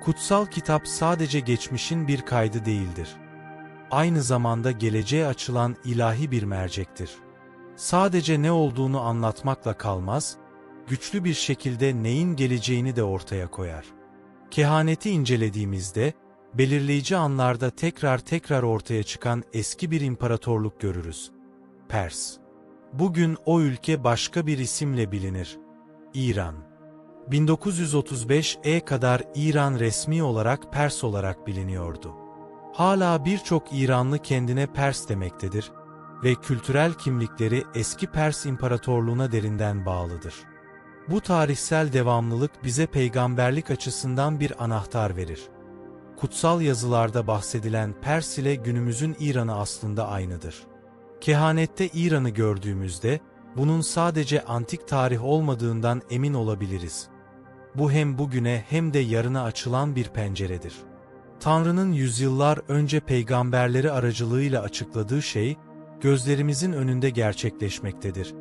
Kutsal kitap sadece geçmişin bir kaydı değildir. Aynı zamanda geleceğe açılan ilahi bir mercektir. Sadece ne olduğunu anlatmakla kalmaz, güçlü bir şekilde neyin geleceğini de ortaya koyar. Kehaneti incelediğimizde, belirleyici anlarda tekrar tekrar ortaya çıkan eski bir imparatorluk görürüz. Pers. Bugün o ülke başka bir isimle bilinir. İran. 1935'e kadar İran resmi olarak Pers olarak biliniyordu. Hala birçok İranlı kendine Pers demektedir ve kültürel kimlikleri eski Pers İmparatorluğuna derinden bağlıdır. Bu tarihsel devamlılık bize peygamberlik açısından bir anahtar verir. Kutsal yazılarda bahsedilen Pers ile günümüzün İran'ı aslında aynıdır. Kehanette İran'ı gördüğümüzde, bunun sadece antik tarih olmadığından emin olabiliriz. Bu hem bugüne hem de yarına açılan bir penceredir. Tanrı'nın yüzyıllar önce peygamberleri aracılığıyla açıkladığı şey, gözlerimizin önünde gerçekleşmektedir.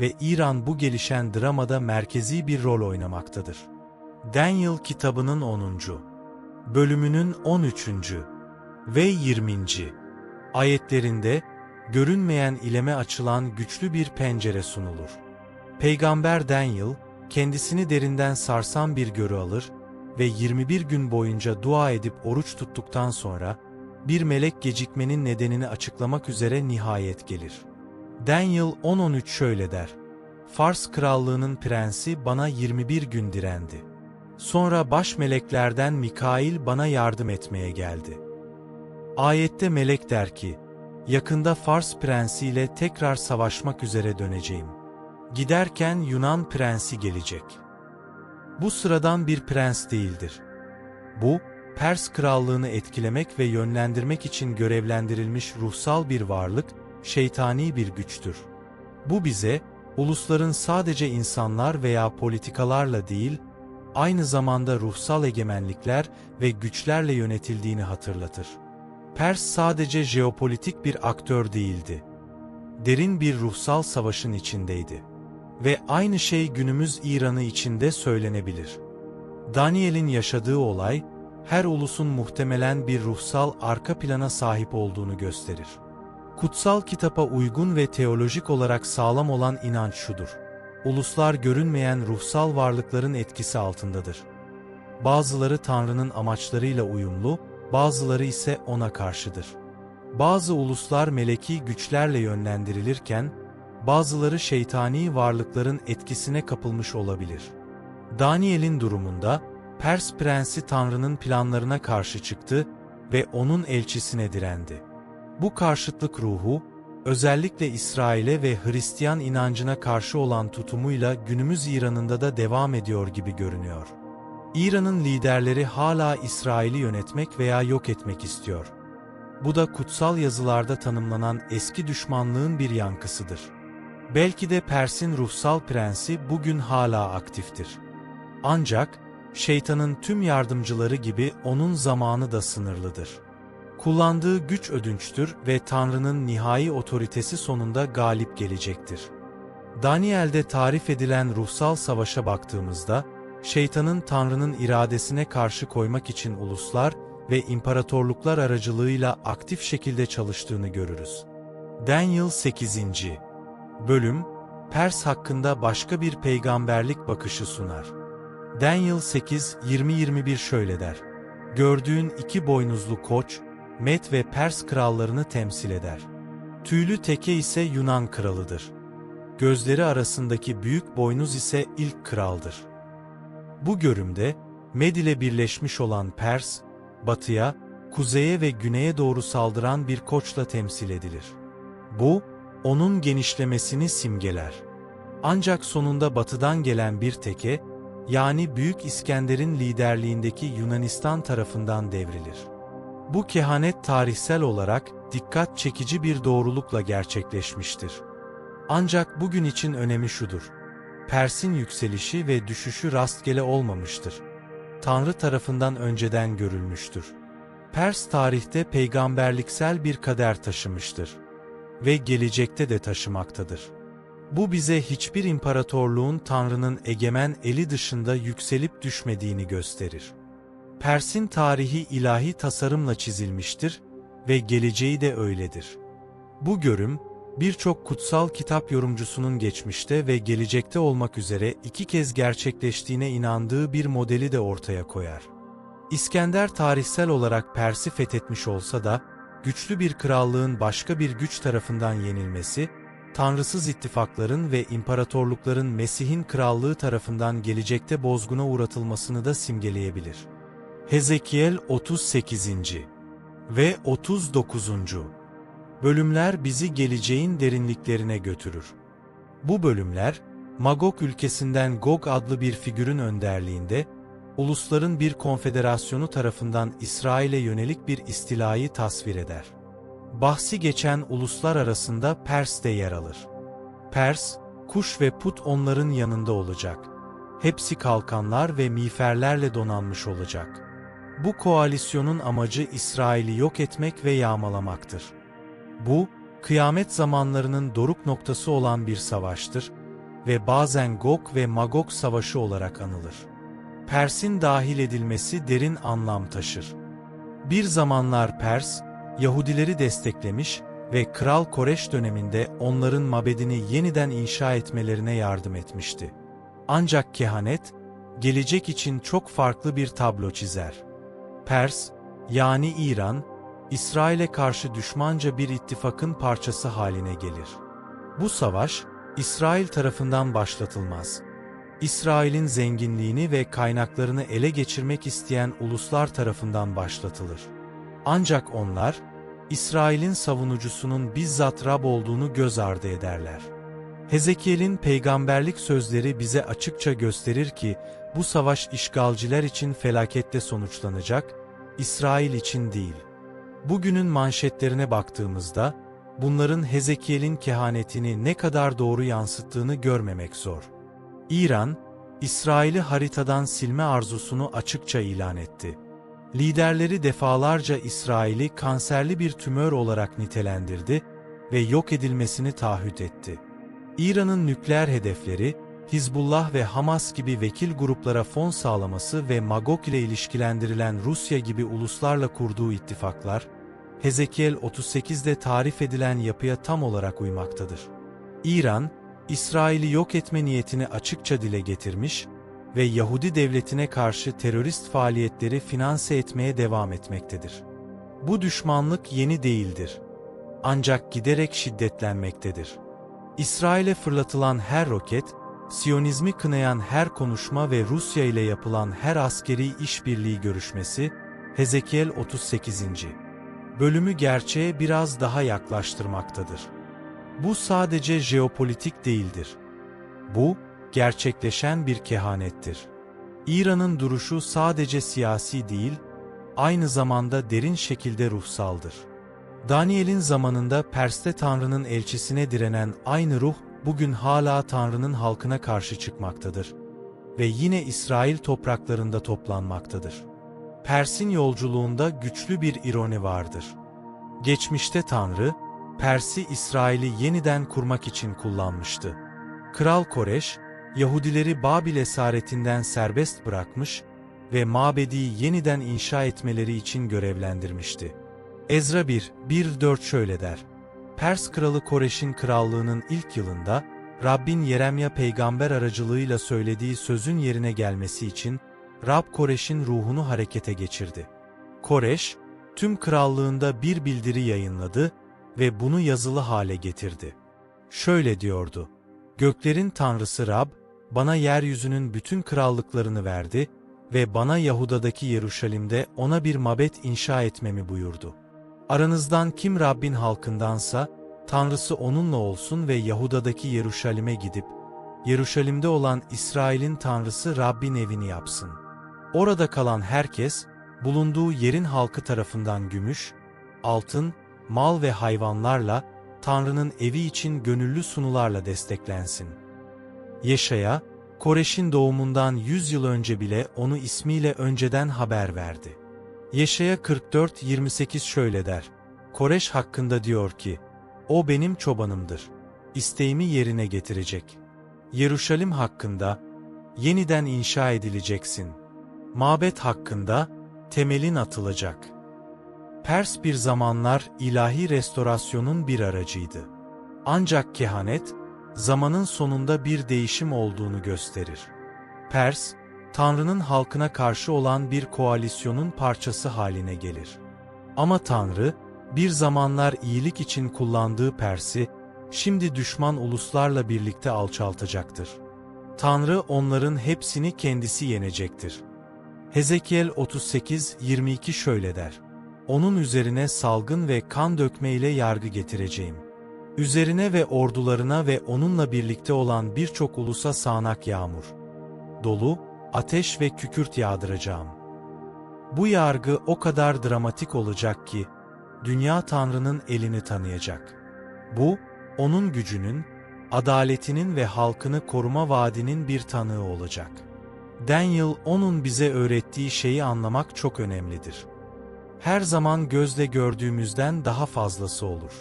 Ve İran bu gelişen dramada merkezi bir rol oynamaktadır. Daniel kitabının 10. bölümünün 13. ve 20. ayetlerinde, görünmeyen ileme açılan güçlü bir pencere sunulur. Peygamber Daniel, kendisini derinden sarsan bir görü alır ve 21 gün boyunca dua edip oruç tuttuktan sonra, bir melek gecikmenin nedenini açıklamak üzere nihayet gelir. Daniel 10.13 şöyle der, Fars krallığının prensi bana 21 gün direndi. Sonra baş meleklerden Mikail bana yardım etmeye geldi. Ayette melek der ki, yakında Fars prensiyle tekrar savaşmak üzere döneceğim. Giderken Yunan prensi gelecek. Bu sıradan bir prens değildir. Bu, Pers krallığını etkilemek ve yönlendirmek için görevlendirilmiş ruhsal bir varlık, şeytani bir güçtür. Bu bize, ulusların sadece insanlar veya politikalarla değil, aynı zamanda ruhsal egemenlikler ve güçlerle yönetildiğini hatırlatır. Pers sadece jeopolitik bir aktör değildi. Derin bir ruhsal savaşın içindeydi. Ve aynı şey günümüz İran'ı içinde söylenebilir. Daniel'in yaşadığı olay, her ulusun muhtemelen bir ruhsal arka plana sahip olduğunu gösterir. Kutsal kitapa uygun ve teolojik olarak sağlam olan inanç şudur. Uluslar görünmeyen ruhsal varlıkların etkisi altındadır. Bazıları Tanrı'nın amaçlarıyla uyumlu, bazıları ise ona karşıdır. Bazı uluslar meleki güçlerle yönlendirilirken, bazıları şeytani varlıkların etkisine kapılmış olabilir. Daniel'in durumunda, Pers prensi Tanrı'nın planlarına karşı çıktı ve onun elçisine direndi. Bu karşıtlık ruhu, özellikle İsrail'e ve Hristiyan inancına karşı olan tutumuyla günümüz İran'ında da devam ediyor gibi görünüyor. İran'ın liderleri hala İsrail'i yönetmek veya yok etmek istiyor. Bu da kutsal yazılarda tanımlanan eski düşmanlığın bir yankısıdır. Belki de Pers'in ruhsal prensi bugün hala aktiftir. Ancak, şeytanın tüm yardımcıları gibi onun zamanı da sınırlıdır. Kullandığı güç ödünçtür ve Tanrı'nın nihai otoritesi sonunda galip gelecektir. Daniel'de tarif edilen ruhsal savaşa baktığımızda, şeytanın Tanrı'nın iradesine karşı koymak için uluslar ve imparatorluklar aracılığıyla aktif şekilde çalıştığını görürüz. Daniel 8. Bölüm, Pers hakkında başka bir peygamberlik bakışı sunar. Daniel 8, 20-21 şöyle der. Gördüğün iki boynuzlu koç, Met ve Pers krallarını temsil eder. Tüylü teke ise Yunan kralıdır. Gözleri arasındaki büyük boynuz ise ilk kraldır. Bu görümde, Med ile birleşmiş olan Pers, batıya, kuzeye ve güneye doğru saldıran bir koçla temsil edilir. Bu, onun genişlemesini simgeler. Ancak sonunda batıdan gelen bir teke, yani Büyük İskender'in liderliğindeki Yunanistan tarafından devrilir. Bu kehanet tarihsel olarak dikkat çekici bir doğrulukla gerçekleşmiştir. Ancak bugün için önemi şudur. Pers'in yükselişi ve düşüşü rastgele olmamıştır. Tanrı tarafından önceden görülmüştür. Pers tarihte peygamberliksel bir kader taşımıştır ve gelecekte de taşımaktadır. Bu bize hiçbir imparatorluğun Tanrı'nın egemen eli dışında yükselip düşmediğini gösterir. Pers'in tarihi ilahi tasarımla çizilmiştir ve geleceği de öyledir. Bu görüm, birçok kutsal kitap yorumcusunun geçmişte ve gelecekte olmak üzere iki kez gerçekleştiğine inandığı bir modeli de ortaya koyar. İskender tarihsel olarak Pers'i fethetmiş olsa da, güçlü bir krallığın başka bir güç tarafından yenilmesi, tanrısız ittifakların ve imparatorlukların Mesih'in krallığı tarafından gelecekte bozguna uğratılmasını da simgeleyebilir. Hezekiel 38. ve 39. bölümler bizi geleceğin derinliklerine götürür. Bu bölümler, Magog ülkesinden Gog adlı bir figürün önderliğinde, ulusların bir konfederasyonu tarafından İsrail'e yönelik bir istilayı tasvir eder. Bahsi geçen uluslar arasında Pers de yer alır. Pers, kuş ve put onların yanında olacak. Hepsi kalkanlar ve miğferlerle donanmış olacak. Bu koalisyonun amacı İsrail'i yok etmek ve yağmalamaktır. Bu, kıyamet zamanlarının doruk noktası olan bir savaştır ve bazen Gog ve Magog savaşı olarak anılır. Pers'in dahil edilmesi derin anlam taşır. Bir zamanlar Pers, Yahudileri desteklemiş ve Kral Koreş döneminde onların mabedini yeniden inşa etmelerine yardım etmişti. Ancak kehanet, gelecek için çok farklı bir tablo çizer. Pers, yani İran, İsrail'e karşı düşmanca bir ittifakın parçası haline gelir. Bu savaş, İsrail tarafından başlatılmaz. İsrail'in zenginliğini ve kaynaklarını ele geçirmek isteyen uluslar tarafından başlatılır. Ancak onlar, İsrail'in savunucusunun bizzat Rab olduğunu göz ardı ederler. Hezekiel'in peygamberlik sözleri bize açıkça gösterir ki, bu savaş işgalciler için felakette sonuçlanacak, İsrail için değil. Bugünün manşetlerine baktığımızda, bunların Hezekiel'in kehanetini ne kadar doğru yansıttığını görmemek zor. İran, İsrail'i haritadan silme arzusunu açıkça ilan etti. Liderleri defalarca İsrail'i kanserli bir tümör olarak nitelendirdi ve yok edilmesini taahhüt etti. İran'ın nükleer hedefleri, Hizbullah ve Hamas gibi vekil gruplara fon sağlaması ve Magog ile ilişkilendirilen Rusya gibi uluslarla kurduğu ittifaklar, Hezekiel 38'de tarif edilen yapıya tam olarak uymaktadır. İran, İsrail'i yok etme niyetini açıkça dile getirmiş ve Yahudi devletine karşı terörist faaliyetleri finanse etmeye devam etmektedir. Bu düşmanlık yeni değildir. Ancak giderek şiddetlenmektedir. İsrail'e fırlatılan her roket, Siyonizmi kınayan her konuşma ve Rusya ile yapılan her askeri işbirliği görüşmesi, Hezekiel 38. bölümü gerçeğe biraz daha yaklaştırmaktadır. Bu sadece jeopolitik değildir. Bu, gerçekleşen bir kehanettir. İran'ın duruşu sadece siyasi değil, aynı zamanda derin şekilde ruhsaldır. Daniel'in zamanında Pers'te Tanrı'nın elçisine direnen aynı ruh, bugün hala Tanrı'nın halkına karşı çıkmaktadır ve yine İsrail topraklarında toplanmaktadır. Pers'in yolculuğunda güçlü bir ironi vardır. Geçmişte Tanrı, Pers'i İsrail'i yeniden kurmak için kullanmıştı. Kral Koreş, Yahudileri Babil esaretinden serbest bırakmış ve mabedi yeniden inşa etmeleri için görevlendirmişti. Ezra 1, 1-4 şöyle der. Pers kralı Koreş'in krallığının ilk yılında, Rabbin Yeremya peygamber aracılığıyla söylediği sözün yerine gelmesi için, Rab Koreş'in ruhunu harekete geçirdi. Koreş, tüm krallığında bir bildiri yayınladı ve bunu yazılı hale getirdi. Şöyle diyordu, Göklerin Tanrısı Rab, bana yeryüzünün bütün krallıklarını verdi ve bana Yahuda'daki Yeruşalim'de ona bir mabet inşa etmemi buyurdu. Aranızdan kim Rabbin halkındansa, Tanrısı onunla olsun ve Yahuda'daki Yeruşalim'e gidip, Yeruşalim'de olan İsrail'in Tanrısı Rabbin evini yapsın. Orada kalan herkes, bulunduğu yerin halkı tarafından gümüş, altın, mal ve hayvanlarla, Tanrı'nın evi için gönüllü sunularla desteklensin. Yeşaya, Koreş'in doğumundan 100 yıl önce bile onu ismiyle önceden haber verdi. Yeşaya 44-28 şöyle der. Koreş hakkında diyor ki, O benim çobanımdır. İsteğimi yerine getirecek. Yeruşalim hakkında, yeniden inşa edileceksin. Mabet hakkında, temelin atılacak. Pers bir zamanlar ilahi restorasyonun bir aracıydı. Ancak kehanet, zamanın sonunda bir değişim olduğunu gösterir. Pers, Tanrı'nın halkına karşı olan bir koalisyonun parçası haline gelir. Ama Tanrı, bir zamanlar iyilik için kullandığı Pers'i, şimdi düşman uluslarla birlikte alçaltacaktır. Tanrı onların hepsini kendisi yenecektir. Hezekiel 38-22 şöyle der. Onun üzerine salgın ve kan dökme ile yargı getireceğim. Üzerine ve ordularına ve onunla birlikte olan birçok ulusa sağanak yağmur. Dolu, ateş ve kükürt yağdıracağım. Bu yargı o kadar dramatik olacak ki, dünya Tanrı'nın elini tanıyacak. Bu, onun gücünün, adaletinin ve halkını koruma vaadinin bir tanığı olacak. Daniel onun bize öğrettiği şeyi anlamak çok önemlidir. Her zaman gözle gördüğümüzden daha fazlası olur.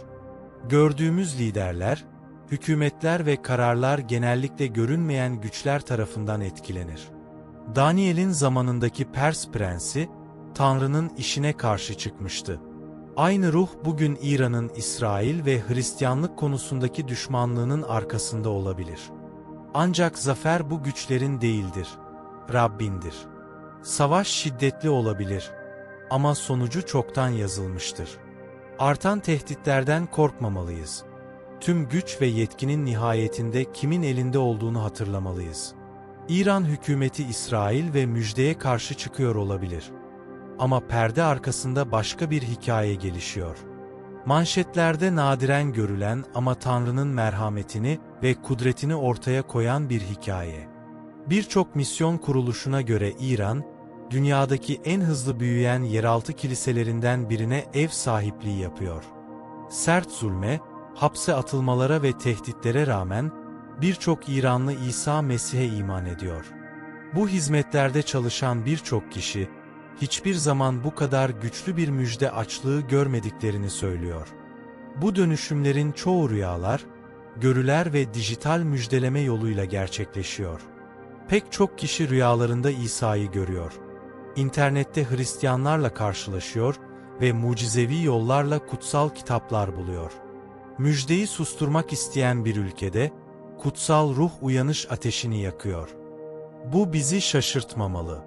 Gördüğümüz liderler, hükümetler ve kararlar genellikle görünmeyen güçler tarafından etkilenir. Daniel'in zamanındaki Pers prensi, Tanrı'nın işine karşı çıkmıştı. Aynı ruh bugün İran'ın İsrail ve Hristiyanlık konusundaki düşmanlığının arkasında olabilir. Ancak zafer bu güçlerin değildir. Rabbindir. Savaş şiddetli olabilir. Ama sonucu çoktan yazılmıştır. Artan tehditlerden korkmamalıyız. Tüm güç ve yetkinin nihayetinde kimin elinde olduğunu hatırlamalıyız. İran hükümeti İsrail ve müjdeye karşı çıkıyor olabilir. Ama perde arkasında başka bir hikaye gelişiyor. Manşetlerde nadiren görülen ama Tanrı'nın merhametini ve kudretini ortaya koyan bir hikaye. Birçok misyon kuruluşuna göre İran, dünyadaki en hızlı büyüyen yeraltı kiliselerinden birine ev sahipliği yapıyor. Sert zulme, hapse atılmalara ve tehditlere rağmen birçok İranlı İsa Mesih'e iman ediyor. Bu hizmetlerde çalışan birçok kişi, hiçbir zaman bu kadar güçlü bir müjde açlığı görmediklerini söylüyor. Bu dönüşümlerin çoğu rüyalar, görüler ve dijital müjdeleme yoluyla gerçekleşiyor. Pek çok kişi rüyalarında İsa'yı görüyor. İnternette Hristiyanlarla karşılaşıyor ve mucizevi yollarla kutsal kitaplar buluyor. Müjdeyi susturmak isteyen bir ülkede, kutsal ruh uyanış ateşini yakıyor. Bu bizi şaşırtmamalı.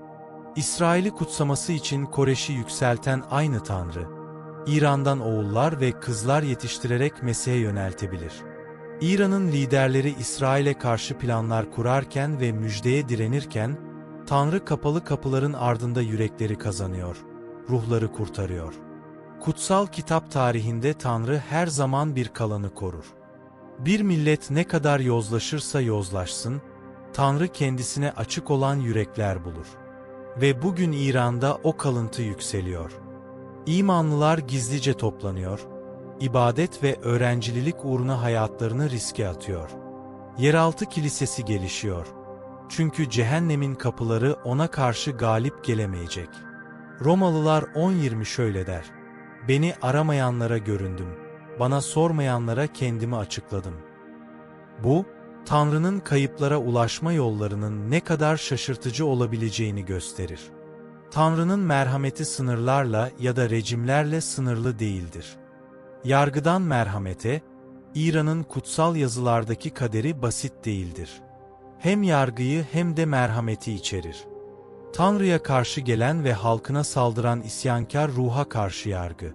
İsrail'i kutsaması için Koreş'i yükselten aynı Tanrı, İran'dan oğullar ve kızlar yetiştirerek Mesih'e yöneltebilir. İran'ın liderleri İsrail'e karşı planlar kurarken ve müjdeye direnirken, Tanrı kapalı kapıların ardında yürekleri kazanıyor, ruhları kurtarıyor. Kutsal kitap tarihinde Tanrı her zaman bir kalanı korur. Bir millet ne kadar yozlaşırsa yozlaşsın, Tanrı kendisine açık olan yürekler bulur. Ve bugün İran'da o kalıntı yükseliyor. İmanlılar gizlice toplanıyor, ibadet ve öğrencililik uğruna hayatlarını riske atıyor. Yeraltı kilisesi gelişiyor. Çünkü cehennemin kapıları ona karşı galip gelemeyecek. Romalılar 10.20 şöyle der. Beni aramayanlara göründüm, bana sormayanlara kendimi açıkladım. Bu, Tanrı'nın kayıplara ulaşma yollarının ne kadar şaşırtıcı olabileceğini gösterir. Tanrı'nın merhameti sınırlarla ya da rejimlerle sınırlı değildir. Yargıdan merhamete, İran'ın kutsal yazılardaki kaderi basit değildir. Hem yargıyı hem de merhameti içerir. Tanrı'ya karşı gelen ve halkına saldıran isyankar ruha karşı yargı.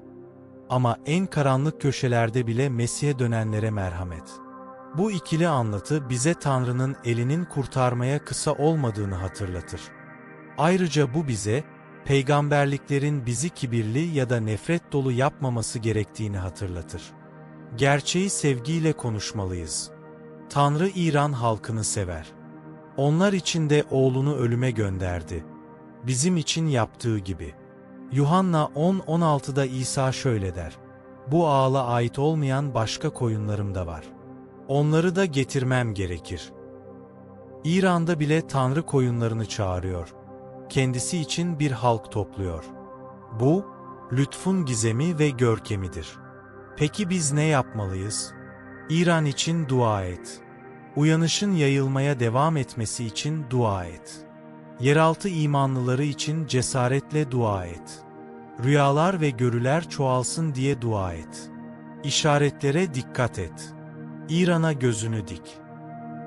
Ama en karanlık köşelerde bile Mesih'e dönenlere merhamet. Bu ikili anlatı bize Tanrı'nın elinin kurtarmaya kısa olmadığını hatırlatır. Ayrıca bu bize, peygamberliklerin bizi kibirli ya da nefret dolu yapmaması gerektiğini hatırlatır. Gerçeği sevgiyle konuşmalıyız. Tanrı İran halkını sever. Onlar için de oğlunu ölüme gönderdi. Bizim için yaptığı gibi. Yuhanna 10-16'da İsa şöyle der. Bu ağla ait olmayan başka koyunlarım da var. Onları da getirmem gerekir. İran'da bile Tanrı koyunlarını çağırıyor. Kendisi için bir halk topluyor. Bu, lütfun gizemi ve görkemidir. Peki biz ne yapmalıyız? İran için dua et. Uyanışın yayılmaya devam etmesi için dua et. Yeraltı imanlıları için cesaretle dua et. Rüyalar ve görüler çoğalsın diye dua et. İşaretlere dikkat et. İran'a gözünü dik.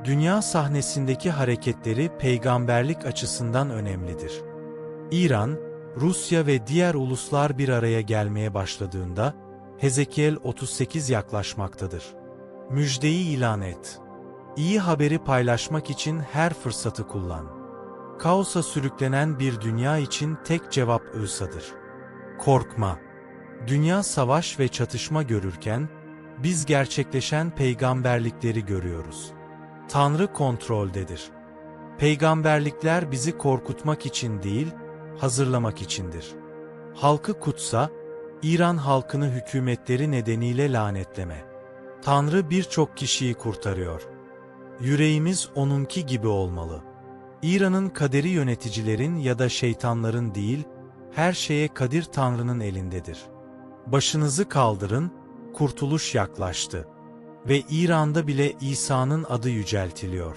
Dünya sahnesindeki hareketleri peygamberlik açısından önemlidir. İran, Rusya ve diğer uluslar bir araya gelmeye başladığında, Hezekiel 38 yaklaşmaktadır. Müjdeyi ilan et. İyi haberi paylaşmak için her fırsatı kullan. Kaosa sürüklenen bir dünya için tek cevap ılsadır. Korkma. Dünya savaş ve çatışma görürken, biz gerçekleşen peygamberlikleri görüyoruz. Tanrı kontroldedir. Peygamberlikler bizi korkutmak için değil, hazırlamak içindir. Halkı kutsa, İran halkını hükümetleri nedeniyle lanetleme. Tanrı birçok kişiyi kurtarıyor. Yüreğimiz onunki gibi olmalı. İran'ın kaderi yöneticilerin ya da şeytanların değil, her şeye kadir Tanrı'nın elindedir. Başınızı kaldırın, kurtuluş yaklaştı. Ve İran'da bile İsa'nın adı yüceltiliyor.